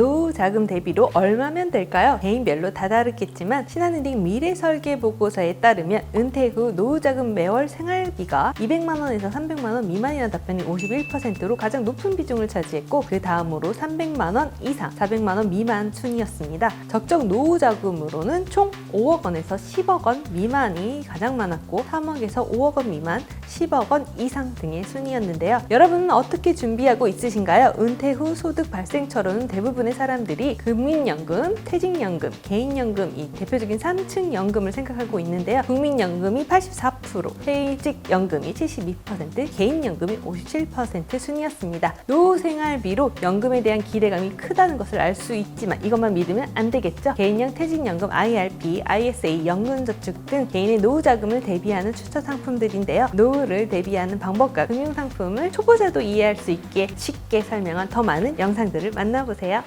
노후 자금 대비로 얼마면 될까요? 개인별로 다 다르겠지만 신한은행 미래 설계 보고서에 따르면 은퇴 후 노후 자금 매월 생활비가 200만 원에서 300만 원 미만이라는 답변이 51%로 가장 높은 비중을 차지했고 그 다음으로 300만 원 이상, 400만 원 미만 순이었습니다. 적정 노후 자금으로는 총 5억 원에서 10억 원 미만이 가장 많았고 3억에서 5억 원 미만, 10억 원 이상 등의 순이었는데요. 여러분은 어떻게 준비하고 있으신가요? 은퇴 후 소득 발생처로는 대부분의 사람들이 국민연금, 퇴직연금, 개인연금 이 대표적인 3층 연금을 생각하고 있는데요. 국민연금이 84%, 퇴직연금이 72%, 개인연금이 57% 순이었습니다. 노후 생활비로 연금에 대한 기대감이 크다는 것을 알 수 있지만 이것만 믿으면 안 되겠죠. 개인형 퇴직연금, IRP, ISA, 연금저축 등 개인의 노후 자금을 대비하는 추천 상품들인데요. 노후 를 대비하는 방법과 금융상품을 초보자도 이해할 수 있게 쉽게 설명한 더 많은 영상들을 만나보세요.